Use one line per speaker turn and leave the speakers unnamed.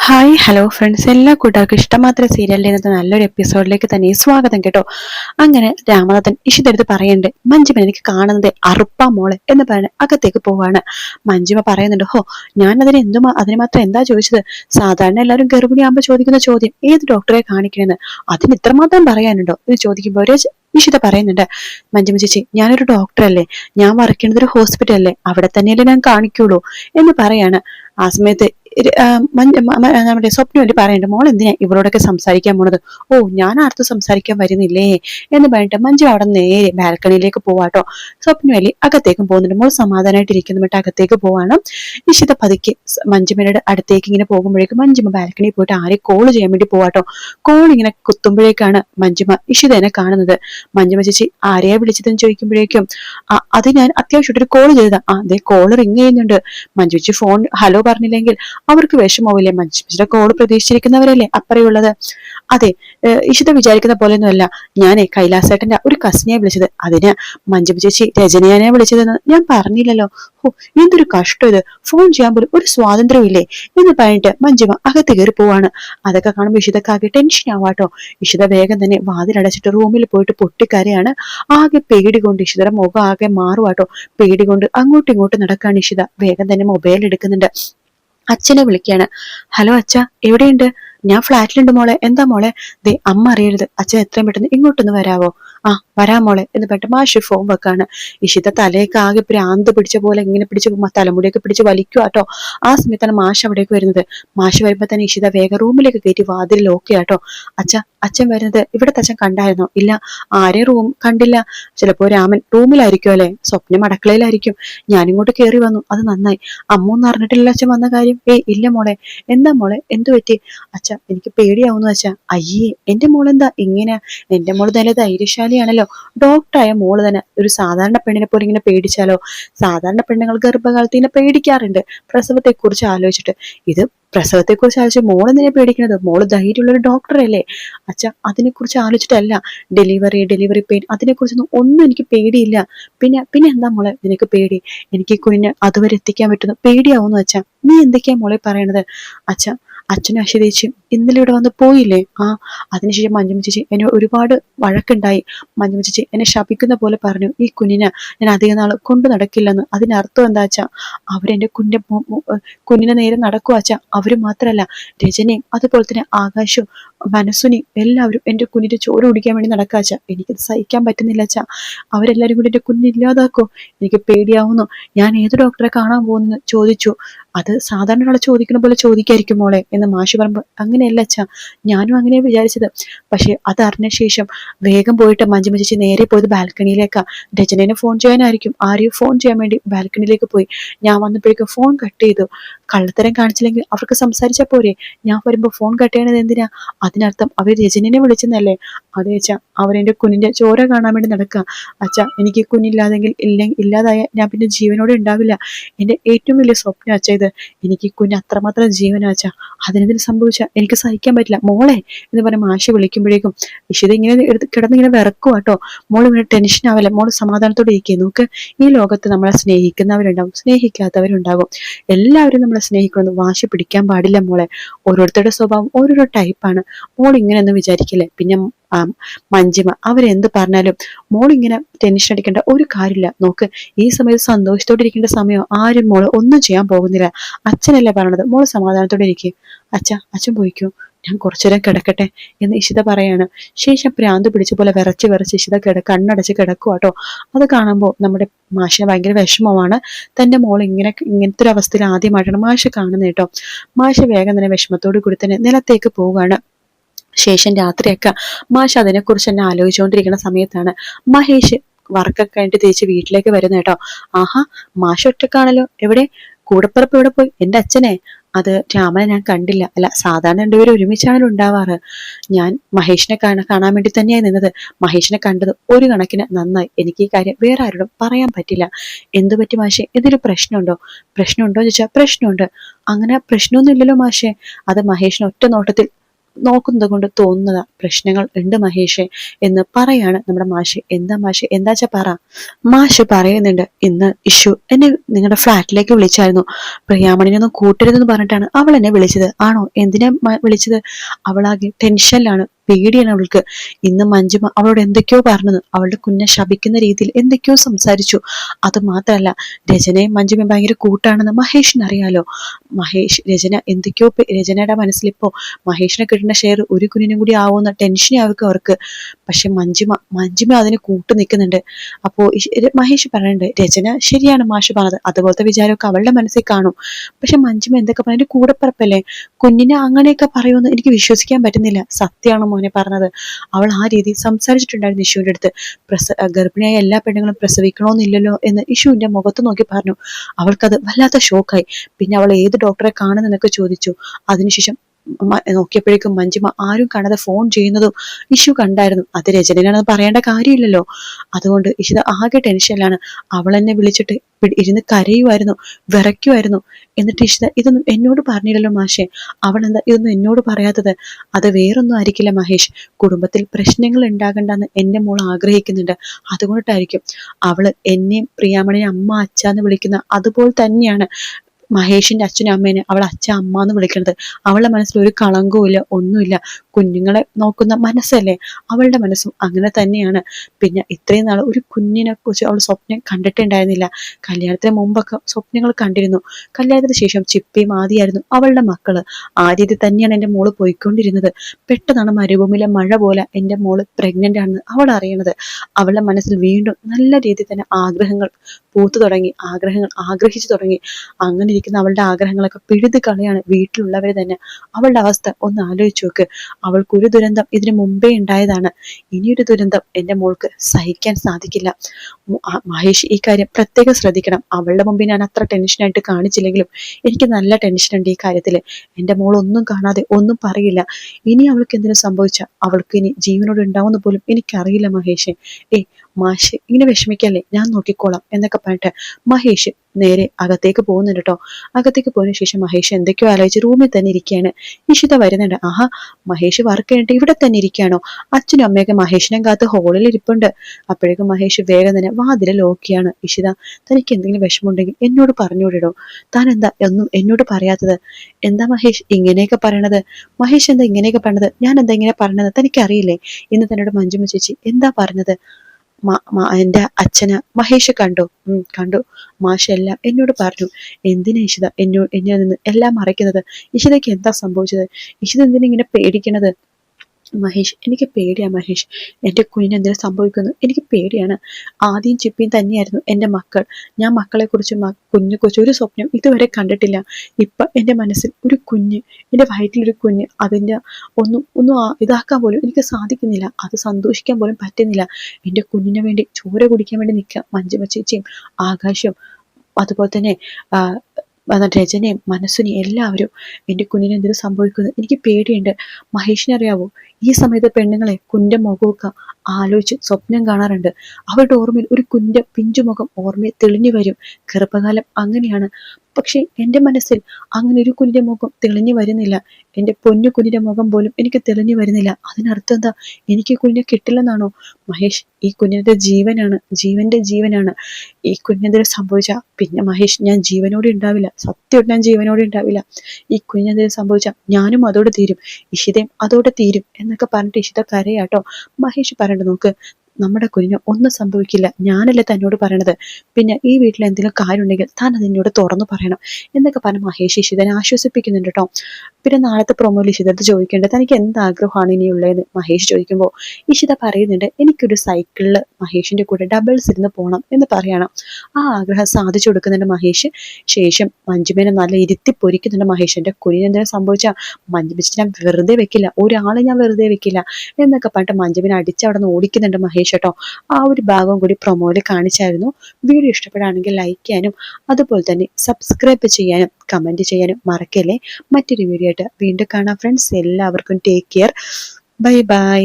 Hi hello friends എല്ലാ കൂട്ടുകാർക്കും ഇഷ്ടമാത്ര സീരിയലിൽ ഇന്നത്തെ നല്ലൊരു എപ്പിസോഡിലേക്ക് തന്നെ സ്വാഗതം കേട്ടോ. അങ്ങനെ രാമനാഥൻ ഇഷിതെടുത്ത് പറയുന്നുണ്ട് മഞ്ജുമ എനിക്ക് കാണുന്നത് അറുപ്പ മോളെ എന്ന് പറഞ്ഞ് അകത്തേക്ക് പോവാണ്. മഞ്ജുമ പറയുന്നുണ്ട് ഹോ ഞാൻ അതിന് എന്തു അതിന് മാത്രം എന്താ ചോദിച്ചത്? സാധാരണ എല്ലാവരും ഗർഭിണിയാകുമ്പോൾ ചോദിക്കുന്ന ചോദ്യം ഏത് ഡോക്ടറെ കാണിക്കണമെന്ന് അതിന് ഇത്രമാത്രം പറയാനുണ്ടോ? ഇത് ചോദിക്കുമ്പോൾ ഒരു ഇഷിത പറയുന്നുണ്ട് മഞ്ജുമ ചേച്ചി ഞാനൊരു ഡോക്ടറല്ലേ ഞാൻ വർക്ക് ചെയ്യുന്നത് ഒരു ഹോസ്പിറ്റലല്ലേ അവിടെ തന്നെയല്ലേ ഞാൻ കാണിക്കുള്ളൂ എന്ന് പറയാണ്. ആ സമയത്ത് നമ്മുടെ സ്വപ്നം വേണ്ടി പറയുന്നുണ്ട് മോൾ എന്തിനാ ഇവരോടൊക്കെ സംസാരിക്കാൻ പോണത്? ഓ ഞാൻ ആർത്തും സംസാരിക്കാൻ വരുന്നില്ലേ? എന്ന് പറഞ്ഞിട്ട് മഞ്ജു അവിടെ നേരെ ബാൽക്കണിയിലേക്ക് പോവാട്ടോ സ്വപ്നവലി അകത്തേക്കും പോകുന്നുണ്ട്. മോൾ സമാധാനമായിട്ട് ഇരിക്കുന്നു മറ്റേ അകത്തേക്ക് പോവാണ്. നിശ്ചിത പതുക്കെ മഞ്ജുമയുടെ അടുത്തേക്ക് ഇങ്ങനെ പോകുമ്പോഴേക്കും മഞ്ജുമ ബാൽക്കണിയിൽ പോയിട്ട് ആരെ കോൾ ചെയ്യാൻ വേണ്ടി പോവാട്ടോ കോൾ ഇങ്ങനെ കുത്തുമ്പോഴേക്കാണ് മഞ്ജുമ ഇഷിതനെ കാണുന്നത്. മഞ്ജുമ ചേച്ചി ആരെയാ വിളിച്ചതെന്ന് ചോദിക്കുമ്പോഴേക്കും "ആ, അത് ഞാൻ അത്യാവശ്യമായിട്ട് ഒരു കോൾ ചെയ്തതാ. ആ അതെ കോൾ റിങ് ചെയ്യുന്നുണ്ട്. മഞ്ജു ചേച്ചി ഫോൺ ഹലോ പറഞ്ഞില്ലെങ്കിൽ അവർക്ക് വിഷമാവില്ലേ മഞ്ജു കോൾ പ്രതീക്ഷിച്ചിരിക്കുന്നവരല്ലേ അപ്പറയുള്ളത്? അതെ ഇഷിത വിചാരിക്കുന്ന പോലെയൊന്നുമല്ല. ഞാനേ കൈലാസേട്ടന്റെ ഒരു കസിനെ വിളിച്ചത്. അതിന് മഞ്ജു ചേച്ചി രജനിയാനെ വിളിച്ചതെന്ന് ഞാൻ പറഞ്ഞില്ലല്ലോ. ഓ എന്തൊരു കഷ്ടം ഇത്. ഫോൺ ചെയ്യാൻ പോലും ഒരു സ്വാതന്ത്ര്യമില്ലേ എന്ന് പറഞ്ഞിട്ട് മഞ്ജുമ അകത്ത് കയറി പോവാണ്. അതൊക്കെ കാണുമ്പോൾ ഇഷിതക്കാകെ ടെൻഷൻ ആവാട്ടോ. ഇഷിത വേഗം തന്നെ വാതിലടച്ചിട്ട് റൂമിൽ പോയിട്ട് പൊട്ടിക്കരയാണ്. ആകെ പേടി കൊണ്ട് ഇഷിതയുടെ മുഖം ആകെ മാറുവാട്ടോ. പേടി കൊണ്ട് അങ്ങോട്ടും ഇങ്ങോട്ടും നടക്കാണ് ഇഷിത വേഗം തന്നെ മൊബൈൽ എടുക്കുന്നുണ്ട്. അച്ഛനെ വിളിക്കുകയാണ്. ഹലോ അച്ഛ എവിടെയുണ്ട്? ഞാൻ ഫ്ലാറ്റിലുണ്ട് മോളെ. എന്താ മോളെ? ദേ അമ്മ അറിയരുത്. അച്ഛൻ എത്രയും പെട്ടെന്ന് ഇങ്ങോട്ടൊന്ന് വരാവോ? ആ വരാ മോളെ എന്ന് പറഞ്ഞിട്ട് മാഷ് ഫോം വെക്കാണ്. ഇഷിത തലയൊക്കെ ആകെ പ്രാന്ത് പിടിച്ച പോലെ ഇങ്ങനെ പിടിച്ച് തലമുടിയൊക്കെ പിടിച്ച് വലിക്കുക കേട്ടോ ആ സമയത്താണ് മാഷ് അവിടേക്ക് വരുന്നത്. മാഷ് വരുമ്പോ തന്നെ ഇഷിത വേഗം റൂമിലേക്ക് കയറ്റി വാതിൽ ലോക്ക് ആട്ടോ അച്ഛ അച്ഛൻ വരുന്നത് ഇവിടുത്തെ അച്ഛൻ കണ്ടായിരുന്നോ? ഇല്ല ആരെയും റൂം കണ്ടില്ല. ചിലപ്പോ രാമൻ റൂമിലായിരിക്കും അല്ലെ? സ്വപ്നം അടക്കളയിലായിരിക്കും. ഞാനിങ്ങോട്ട് കയറി വന്നു. അത് നന്നായി. അമ്മൊന്നും അറിഞ്ഞിട്ടില്ല അച്ഛൻ വന്ന കാര്യം. ഏയ് ഇല്ല മോളെ. എന്താ മോളെ? എന്തു പറ്റി? അച്ഛ എനിക്ക് പേടിയാവുന്നു അച്ഛ. അയ്യേ എന്റെ മോളെന്താ ഇങ്ങനെ? എന്റെ മോൾ തന്നെ ധൈര്യശാലിയാണല്ലോ. ഡോക്ടറായ മോൾ തന്നെ. ഒരു സാധാരണ പെണ്ണിനെ പോലെ ഇങ്ങനെ പേടിച്ചാലോ? സാധാരണ പെണ്ണുങ്ങൾ ഗർഭകാലത്ത് ഇങ്ങനെ പേടിക്കാറുണ്ട്. പ്രസവത്തെ കുറിച്ച് ആലോചിച്ചിട്ട്. ഇത് പ്രസവത്തെ കുറിച്ച് ആലോചിച്ച് മോൾ എന്തിനാ പേടിക്കണത്? മോൾ ധൈര്യമുള്ള ഒരു ഡോക്ടറല്ലേ. അച്ഛ അതിനെ കുറിച്ച് ആലോചിച്ചിട്ടല്ല. ഡെലിവറി ഡെലിവറി പെയിൻ അതിനെ കുറിച്ചൊന്നും ഒന്നും എനിക്ക് പേടിയില്ല. പിന്നെ പിന്നെ എന്താ മോളെ? നിനക്ക് പേടി? എനിക്ക് കുഞ്ഞ് അതുവരെ എത്തിക്കാൻ പറ്റുന്നു പേടിയാവുന്നു അച്ഛ. നീ എന്തൊക്കെയാ മോളെ പറയണത്? അച്ഛ അച്ഛനും അശ്വതേച്ചിയും ഇന്നലെ ഇവിടെ വന്ന് പോയില്ലേ? ആ അതിനുശേഷം മഞ്ജുമ ചേച്ചി എന്നെ ഒരുപാട് വഴക്കുണ്ടായി. മഞ്ജുമ ചേച്ചി എന്നെ ശപിക്കുന്ന പോലെ പറഞ്ഞു ഈ കുഞ്ഞിനെ ഞാൻ അധിക നാൾ കൊണ്ടു നടക്കില്ലെന്ന്. അതിനർത്ഥം എന്താ വെച്ചാ അവരെന്റെ കുഞ്ഞിന്റെ കുഞ്ഞിനെ നേരെ നടക്കുക വെച്ചാ അവർ മാത്രല്ല രജനയും അതുപോലെ തന്നെ ആകാശവും മനസ്സിനെയും എല്ലാവരും എന്റെ കുഞ്ഞിന്റെ ചോര കുടിക്കാൻ വേണ്ടി നടക്കാച്ച എനിക്കത് സഹിക്കാൻ പറ്റുന്നില്ല അച്ഛാ. അവരെല്ലാരും കൂടി എന്റെ കുഞ്ഞിനെ ഇല്ലാതാക്കോ. എനിക്ക് പേടിയാവുന്നു. ഞാൻ ഏത് ഡോക്ടറെ കാണാൻ പോകുന്നു ചോദിച്ചു. അത് സാധാരണ ഒരാളെ ചോദിക്കുന്ന പോലെ ചോദിക്കായിരിക്കും മോളെ എന്ന് മാഷി പറമ്പ് പറയുമ്പോൾ അങ്ങനെയല്ല അച്ഛാ. ഞാനും അങ്ങനെയാ വിചാരിച്ചത്. പക്ഷെ അത് അറിഞ്ഞ ശേഷം വേഗം പോയിട്ട് മഞ്ജു മഞ്ചിച്ച് നേരെ പോയത് ബാൽക്കണിയിലേക്കാ. രചനേനെ ഫോൺ ചെയ്യാനായിരിക്കും. ആരെയും ഫോൺ ചെയ്യാൻ വേണ്ടി ബാൽക്കണിയിലേക്ക് പോയി. ഞാൻ വന്നപ്പോഴേക്കും ഫോൺ കട്ട് ചെയ്തു. കള്ളത്തരം കാണിച്ചില്ലെങ്കിൽ അവർക്ക് സംസാരിച്ചാൽ പോരെ. ഞാൻ വരുമ്പോൾ ഫോൺ കട്ട് ചെയ്യണത് എന്തിനാ? അതിനർത്ഥം അവർ രജനിനെ വിളിച്ചെന്നല്ലേ. അതേ അച്ഛാ അവരെന്റെ കുഞ്ഞിന്റെ ചോര കാണാൻ വേണ്ടി നടക്കുക അച്ഛാ എനിക്ക് കുഞ്ഞില്ലാതെങ്കിൽ ഇല്ല ഇല്ലാതായ ഞാൻ പിന്നെ ജീവനോടെ ഉണ്ടാവില്ല. എന്റെ ഏറ്റവും വലിയ സ്വപ്നം അച്ഛ ഇത്. എനിക്ക് കുഞ്ഞ് അത്രമാത്രം ജീവനാ അച്ഛാ. അതിനെന്തിന് സംഭവിച്ച? എനിക്ക് സഹിക്കാൻ പറ്റില്ല. മോളെ എന്ന് പറഞ്ഞ മാഷി വിളിക്കുമ്പോഴേക്കും ഇഷിത ഇങ്ങനെ എടുത്ത് കിടന്നിങ്ങനെ വിറക്കുക കേട്ടോ മോൾ ഇങ്ങനെ ടെൻഷൻ ആവില്ല. മോൾ സമാധാനത്തോടെ ഇരിക്കുക നോക്ക് ഈ ലോകത്ത് നമ്മളെ സ്നേഹിക്കുന്നവരുണ്ടാവും സ്നേഹിക്കാത്തവരുണ്ടാകും എല്ലാവരും നമ്മളെ സ്നേഹിക്കണമെന്ന് വാശി പിടിക്കാൻ പാടില്ല മോളെ. ഓരോരുത്തരുടെ സ്വഭാവം ഓരോരോ ടൈപ്പാണ് മോൾ ഇങ്ങനെയൊന്നും വിചാരിക്കില്ലേ? പിന്നെ മഞ്ജിമ അവരെന്ത് പറഞ്ഞാലും മോളിങ്ങനെ ടെൻഷൻ അടിക്കേണ്ട ഒരു കാര്യമില്ല. നോക്ക് ഈ സമയത്ത് സന്തോഷത്തോടെ ഇരിക്കേണ്ട സമയം ആരും മോൾ ഒന്നും ചെയ്യാൻ പോകുന്നില്ല. അച്ഛനല്ലേ പറയണത്? മോൾ സമാധാനത്തോടെ ഇരിക്കുക അച്ഛ അച്ഛൻ പോയിക്കോ. ഞാൻ കുറച്ചു നേരം കിടക്കട്ടെ എന്ന് ഇഷിത പറയാണ്. ശേഷം പ്രാന്ത് പിടിച്ച പോലെ വിറച്ച് വിറച്ച് ഇഷിത കിട കണ്ണടച്ച് കിടക്കുക കേട്ടോ അത് കാണുമ്പോൾ നമ്മുടെ മാഷിന് ഭയങ്കര വിഷമമാണ്. തന്റെ മോൾ ഇങ്ങനെ ഇങ്ങനത്തെ ഒരു അവസ്ഥയിൽ ആദ്യമായിട്ടാണ് മാഷ് കാണുന്നത് കേട്ടോ മാഷ് വേഗം തന്നെ വിഷമത്തോടു കൂടി തന്നെ നിലത്തേക്ക് പോവുകയാണ്. ശേഷം രാത്രിയൊക്കെ മാഷ് അതിനെക്കുറിച്ച് തന്നെ ആലോചിച്ചുകൊണ്ടിരിക്കുന്ന സമയത്താണ് മഹേഷ് വർക്കൊക്കെ കഴിഞ്ഞിട്ട് തിരിച്ച് വീട്ടിലേക്ക് വരുന്ന കേട്ടോ. ആഹാ മാഷ് ഒറ്റക്കാണല്ലോ. എവിടെ? കൂടപ്പിറപ്പ് എവിടെ പോയി? എന്റെ അച്ഛനെ. അത് രാമനെ ഞാൻ കണ്ടില്ല. അല്ല സാധാരണ രണ്ടുപേരും ഒരുമിച്ചാണല്ലോ ഉണ്ടാവാറ്. ഞാൻ മഹേഷിനെ കാണാൻ കാണാൻ വേണ്ടി തന്നെയാണ് നിന്നത്. മഹേഷിനെ കണ്ടത് ഒരു കണക്കിന് നന്നായി. എനിക്ക് ഈ കാര്യം വേറെ ആരോടും പറയാൻ പറ്റില്ല. എന്തു പറ്റി മാഷെ? എന്തൊരു പ്രശ്നമുണ്ടോ? പ്രശ്നമുണ്ടോ ചോദിച്ചാൽ പ്രശ്നമുണ്ട്. അങ്ങനെ പ്രശ്നമൊന്നുമില്ലല്ലോ മാഷെ. അത് മഹേഷിന് ഒറ്റ നോട്ടത്തിൽ നോക്കുന്നത് കൊണ്ട് തോന്നുന്ന പ്രശ്നങ്ങൾ ഉണ്ട് മഹേഷെ എന്ന് പറയാണ് നമ്മുടെ മാഷ്. എന്താ മാഷ്? എന്താച്ചാ പറ? മാഷ് പറയുന്നുണ്ട് ഇന്ന് ഇഷു എന്നെ നിങ്ങളുടെ ഫ്ലാറ്റിലേക്ക് വിളിച്ചായിരുന്നു. പ്രിയാമണിനൊന്നും കൂട്ടരുതെന്ന് പറഞ്ഞിട്ടാണ് അവൾ എന്നെ വിളിച്ചത്. ആണോ? എന്തിനാ വിളിച്ചത്? അവളാകെ ടെൻഷനിലാണ് പേടിയാണ് അവൾക്ക്. ഇന്ന് മഞ്ജുമ അവളോട് എന്തൊക്കെയോ പറഞ്ഞത് അവളുടെ കുഞ്ഞെ ശപിക്കുന്ന രീതിയിൽ എന്തൊക്കെയോ സംസാരിച്ചു. അത് മാത്രമല്ല രചനയും മഞ്ജുമയും ഭയങ്കര കൂട്ടാണെന്ന് മഹേഷിന് അറിയാലോ. മഹേഷ് രചന എന്തൊക്കെയോ രചനയുടെ മനസ്സിലിപ്പോ മഹേഷിനെ കിട്ടുന്ന ഷെയർ ഒരു കുഞ്ഞിനും കൂടി ആവുന്ന ടെൻഷനെ അവർക്ക് അവർക്ക്. പക്ഷെ മഞ്ജുമ മഞ്ജുമ അതിന് കൂട്ടു നിൽക്കുന്നുണ്ട്. അപ്പോ മഹേഷ് പറയുന്നുണ്ട് രചന ശരിയാണ് മാഷ് പറഞ്ഞത്. അതുപോലത്തെ വിചാരമൊക്കെ അവളുടെ മനസ്സിൽ കാണും. പക്ഷെ മഞ്ജുമ എന്തൊക്കെ പറഞ്ഞു കൂടെ പറപ്പല്ലേ കുഞ്ഞിനെ അങ്ങനെയൊക്കെ പറയുമെന്ന് എനിക്ക് വിശ്വസിക്കാൻ പറ്റുന്നില്ല. സത്യമാണോ മോനെ പറഞ്ഞത്. അവൾ ആ രീതിയിൽ സംസാരിച്ചിട്ടുണ്ടായിരുന്നു യശുവിന്റെ അടുത്ത്. പ്രസ ഗർഭിണിയായ എല്ലാ പെണ്ണുങ്ങളും പ്രസവിക്കണമെന്നില്ലല്ലോ എന്ന് യശുവിന്റെ മുഖത്ത് നോക്കി പറഞ്ഞു. അവൾക്കത് വല്ലാത്ത ഷോക്കായി പിന്നെ അവൾ ഏത് ഡോക്ടറെ കാണുന്നെന്നൊക്കെ ചോദിച്ചു. അതിനുശേഷം നോക്കിയപ്പോഴേക്കും മഞ്ജിമ ആരും കാണാതെ ഫോൺ ചെയ്യുന്നതും ഇഷു കണ്ടായിരുന്നു. അത് രചനയാണെന്ന് പറയേണ്ട കാര്യമില്ലല്ലോ. അതുകൊണ്ട് ഇഷിത ആകെ ടെൻഷനിലാണ് അവൾ എന്നെ വിളിച്ചിട്ട് ഇരുന്ന് കരയുമായിരുന്നു വിറയ്ക്കുമായിരുന്നു എന്നിട്ട് ഇഷിത ഇതൊന്നും എന്നോട് പറഞ്ഞില്ലല്ലോ മാഷെ. അവൾ എന്താ ഇതൊന്നും എന്നോട് പറയാത്തത്? അത് വേറൊന്നും ആയിരിക്കില്ല മഹേഷ്. കുടുംബത്തിൽ പ്രശ്നങ്ങൾ ഉണ്ടാകണ്ടെന്ന് എന്റെ മോൾ ആഗ്രഹിക്കുന്നുണ്ട്. അതുകൊണ്ടിട്ടായിരിക്കും അവൾ എന്നെയും പ്രിയാമണിനെ അമ്മ അച്ഛ എന്ന് വിളിക്കുന്ന അതുപോലെ തന്നെയാണ്. മഹേഷിന്റെ അച്ഛനും അമ്മേനെ അവൾ അച്ഛ അമ്മ എന്ന് വിളിക്കുന്നത് അവളുടെ മനസ്സിൽ ഒരു കളങ്കവും ഇല്ല ഒന്നുമില്ല. കുഞ്ഞുങ്ങളെ നോക്കുന്ന മനസ്സല്ലേ? അവളുടെ മനസ്സും അങ്ങനെ തന്നെയാണ്. പിന്നെ ഇത്രയും നാൾ ഒരു കുഞ്ഞിനെ കുറിച്ച് അവൾ സ്വപ്നം കണ്ടിട്ടുണ്ടായിരുന്നില്ല. കല്യാണത്തിന് മുമ്പൊക്കെ സ്വപ്നങ്ങൾ കണ്ടിരുന്നു. കല്യാണത്തിന് ശേഷം ചിപ്പിയും ആദ്യമായിരുന്നു അവളുടെ മക്കൾ. ആ രീതി തന്നെയാണ് എന്റെ മോൾ പോയിക്കൊണ്ടിരുന്നത്. പെട്ടെന്നാണ് മരുഭൂമിയിലെ മഴ പോലെ എന്റെ മോൾ പ്രഗ്നന്റ് ആണെന്ന് അവൾ അറിയണത്. അവളുടെ മനസ്സിൽ വീണ്ടും നല്ല രീതിയിൽ തന്നെ ആഗ്രഹങ്ങൾ പൂത്തു തുടങ്ങി ആഗ്രഹങ്ങൾ ആഗ്രഹിച്ചു തുടങ്ങി. അങ്ങനെ ഇരിക്കുന്ന അവളുടെ ആഗ്രഹങ്ങളൊക്കെ പിഴുത് കളയാണ് വീട്ടിലുള്ളവർ തന്നെ. അവളുടെ അവസ്ഥ ഒന്ന് ആലോചിച്ച് നോക്ക്. അവൾക്കൊരു ദുരന്തം ഇതിനു മുമ്പേ ഉണ്ടായതാണ്. ഇനിയൊരു ദുരന്തം എന്റെ മോൾക്ക് സഹിക്കാൻ സാധിക്കില്ല. മഹേഷ് ഈ കാര്യം പ്രത്യേകം ശ്രദ്ധിക്കണം. അവളുടെ മുമ്പിൽ ഞാൻ അത്ര ടെൻഷനായിട്ട് കാണിച്ചില്ലെങ്കിലും എനിക്ക് നല്ല ടെൻഷൻ ഉണ്ട് ഈ കാര്യത്തിൽ എന്റെ മോൾ ഒന്നും കാണാതെ ഒന്നും പറയില്ല. ഇനി അവൾക്ക് എന്തിനു സംഭവിച്ച? അവൾക്ക് ഇനി ജീവനോട് ഉണ്ടാവുന്ന പോലും എനിക്കറിയില്ല മഹേഷ്. ഏ മാഷ് ഇങ്ങനെ വിഷമിക്കല്ലേ? ഞാൻ നോക്കിക്കോളാം എന്നൊക്കെ പറഞ്ഞിട്ട് മഹേഷ് നേരെ അകത്തേക്ക് പോകുന്നുണ്ട് കേട്ടോ അകത്തേക്ക് പോയതിനു ശേഷം മഹേഷ് എന്തൊക്കെയോ ആലോചിച്ച് റൂമിൽ തന്നെ ഇരിക്കുകയാണ്. ഇഷിത വരുന്നുണ്ട്. ആഹാ മഹേഷ് വർക്ക് കഴിഞ്ഞിട്ട് ഇവിടെ തന്നെ ഇരിക്കുകയാണോ? അച്ഛനും അമ്മയൊക്കെ മഹേഷിനെ കാത്ത് ഹോളിൽ ഇരിപ്പുണ്ട്. അപ്പോഴേക്കും മഹേഷ് വേഗം തന്നെ വാതിലെ ലോക്കിയാണ് ഇഷിത തനിക്ക് എന്തെങ്കിലും വിഷമമുണ്ടെങ്കിൽ എന്നോട് പറഞ്ഞുവിടോ താൻ എന്താ ഒന്നും എന്നോട് പറയാത്തത്? എന്താ മഹേഷ് ഇങ്ങനെയൊക്കെ പറയണത്? മഹേഷ് എന്താ ഇങ്ങനെയൊക്കെ പറഞ്ഞത്? ഞാൻ എന്താ ഇങ്ങനെ പറഞ്ഞത്? തനിക്കറിയില്ലേ? ഇന്ന് തന്നോട് മഞ്ജുമ ചേച്ചി എന്താ പറഞ്ഞത്? എന്റെ അച്ഛന് മഹേഷ് കണ്ടു. കണ്ടു. മാഷ എല്ലാം എന്നോട് പറഞ്ഞു എന്തിനാ ഇഷിത? എന്നോട് എന്നിൽ നിന്ന് എല്ലാം മറയ്ക്കുന്നത്? ഇഷിതയ്ക്ക് എന്താ സംഭവിച്ചത്? ഇഷിത എന്തിനാ ഇങ്ങനെ പേടിക്കണത്? മഹേഷ് എനിക്ക് പേടിയാ മഹേഷ്. എന്റെ കുഞ്ഞിന് എന്തെങ്കിലും സംഭവിക്കുന്നു എനിക്ക് പേടിയാണ്. ആദ്യം ചിപ്പിയും തന്നെയായിരുന്നു എന്റെ മക്കൾ. ഞാൻ മക്കളെക്കുറിച്ച് കുറിച്ച് കുഞ്ഞെ കുറിച്ച് ഒരു സ്വപ്നം ഇതുവരെ കണ്ടിട്ടില്ല. ഇപ്പൊ എന്റെ മനസ്സിൽ ഒരു കുഞ്ഞ് എന്റെ വയറ്റിലൊരു കുഞ്ഞ് അതിന്റെ ഒന്നും ഒന്നും ഇതാക്കാൻ പോലും എനിക്ക് സാധിക്കുന്നില്ല. അത് സന്തോഷിക്കാൻ പോലും പറ്റുന്നില്ല. എന്റെ കുഞ്ഞിന് വേണ്ടി ചോര കുടിക്കാൻ വേണ്ടി നിൽക്കുക മഞ്ജുമ ചേച്ചിയും ആകാശം അതുപോലെ തന്നെ രചനയും മനസ്സിനെയും എല്ലാവരും എന്റെ കുഞ്ഞിനെ എന്തിനും സംഭവിക്കുന്നു എനിക്ക് പേടിയുണ്ട്. മഹേഷിനെ അറിയാവോ ഈ സമയത്ത് പെണ്ണുങ്ങളെ കുഞ്ഞിന്റെ മുഖമൊക്കെ ആലോചിച്ച് സ്വപ്നം കാണാറുണ്ട്. അവരുടെ ഓർമ്മയിൽ ഒരു കുഞ്ഞ പിഞ്ചുമുഖം ഓർമ്മയെ തെളിഞ്ഞു വരും. ഗർഭകാലം അങ്ങനെയാണ്. പക്ഷേ എന്റെ മനസ്സിൽ അങ്ങനെ ഒരു കുഞ്ഞിന്റെ മുഖം തെളിഞ്ഞു വരുന്നില്ല. എന്റെ പൊന്നു കുഞ്ഞിന്റെ മുഖം പോലും എനിക്ക് തെളിഞ്ഞു വരുന്നില്ല. അതിനർത്ഥം എന്താ? എനിക്ക് കുഞ്ഞിനെ കിട്ടില്ലെന്നാണോ? മഹേഷ് ഈ കുഞ്ഞിന്റെ ജീവനാണ്. ജീവന്റെ ജീവനാണ്. ഈ കുഞ്ഞെന്തെങ്കിലും സംഭവിച്ച പിന്നെ മഹേഷ് ഞാൻ ജീവനോട് ഉണ്ടാവില്ല. സത്യം ഞാൻ ജീവനോട് ഉണ്ടാവില്ല. ഈ കുഞ്ഞെന്തെങ്കിലും സംഭവിച്ച ഞാനും അതോടെ തീരും. ഇഷിതയും അതോടെ തീരും എന്നൊക്കെ പറഞ്ഞിട്ട് ഇഷിത കരയാട്ടോ. മഹേഷ് നോക്ക് നമ്മുടെ കുഞ്ഞിന് ഒന്നും സംഭവിക്കില്ല. ഞാനല്ലേ തന്നോട് പറയണത്. പിന്നെ ഈ വീട്ടിൽ എന്തെങ്കിലും കാര്യമുണ്ടെങ്കിൽ താൻ അതിനോട് തുറന്നു പറയണം. എന്നൊക്കെ പറഞ്ഞ് മഹേഷ് ഇഷിതനെ ആശ്വസിപ്പിക്കുന്നുണ്ട് കേട്ടോ. പിന്നെ നാളത്തെ പ്രൊമോയിൽ ഇഷിതടുത്ത് ചോദിക്കേണ്ടത് തനിക്ക് എന്ത് ആഗ്രഹമാണ് ഇനിയുള്ളതെന്ന് മഹേഷ് ചോദിക്കുമ്പോൾ ഇഷിത പറയുന്നുണ്ട് എനിക്കൊരു സൈക്കിളിൽ മഹേഷിന്റെ കൂടെ ഡബിൾസ് ഇരുന്ന് പോകണം എന്ന് പറയണം. ആ ആഗ്രഹം സാധിച്ചു കൊടുക്കുന്നുണ്ട് മഹേഷ്. ശേഷം മഞ്ജുമേനെ നല്ല ഇരുത്തി പൊരിക്കുന്നുണ്ട് മഹേഷ് എന്റെ കുഞ്ഞിന് എന്തെങ്കിലും സംഭവിച്ചാൽ മഞ്ജുമിച്ച് ഞാൻ വെറുതെ വെക്കില്ല. ഒരാളെ ഞാൻ വെറുതെ വെക്കില്ല. എന്നൊക്കെ പറഞ്ഞിട്ട് മഞ്ജുമിനെ അടിച്ച് അവിടെ നിന്ന് ഓടിക്കുന്നുണ്ട് മഹേഷ്. കേട്ടോ ആ ഒരു ഭാഗം കൂടി പ്രൊമോയിൽ കാണിച്ചായിരുന്നു. വീഡിയോ ഇഷ്ടപ്പെടുകയാണെങ്കിൽ ലൈക്ക് ചെയ്യാനും അതുപോലെ തന്നെ സബ്സ്ക്രൈബ് ചെയ്യാനും കമന്റ് ചെയ്യാനും മറക്കല്ലേ. മറ്റൊരു വീഡിയോ ആയിട്ട് വീണ്ടും കാണാം ഫ്രണ്ട്സ് എല്ലാവർക്കും ടേക്ക് കെയർ ബൈ ബൈ